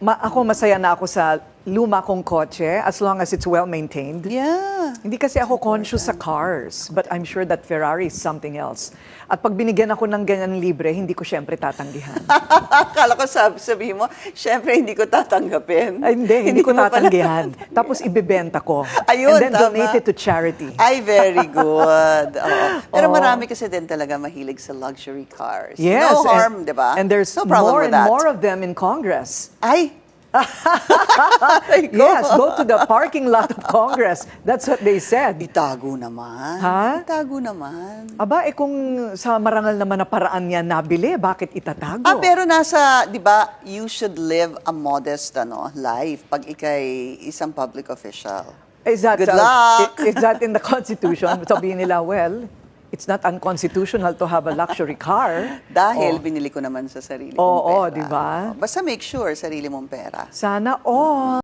ma- ako masaya na ako sa luma kong kotse as long as it's well maintained. Yeah. Hindi kasi ako conscious sa cars, but I'm sure that Ferrari is something else. At pag binigyan ako ng ganyan libre, hindi ko syempre tatanggihan. Akala ko sabi, sabihin mo, syempre hindi ko tatanggapin. Ay, hindi, hindi ko mo pala- tatanggihan. Tapos ibebenta ko. Ayun, And then tama. donate it to charity. Ay, very good. Oo. Pero Oo. marami kasi din talaga mahilig sa luxury cars. Yes. no and- harm, di ba? And there's no problem more with and that. more of them in Congress. Ay! Yes, go to the parking lot of Congress. That's what they said. Itago naman. Ha? Itago naman. Aba, eh kung sa marangal naman na paraan niya nabili, bakit itatago? Ah, pero nasa, di ba, you should live a modest ano, life pag ikay isang public official. Is that, Good uh, luck! Is that in the Constitution? Sabihin nila, well, it's not unconstitutional to have a luxury car. Dahil Oh. binili ko naman sa sarili Oo, kong pera. di ba? Basta make sure sarili mong pera. Sana all.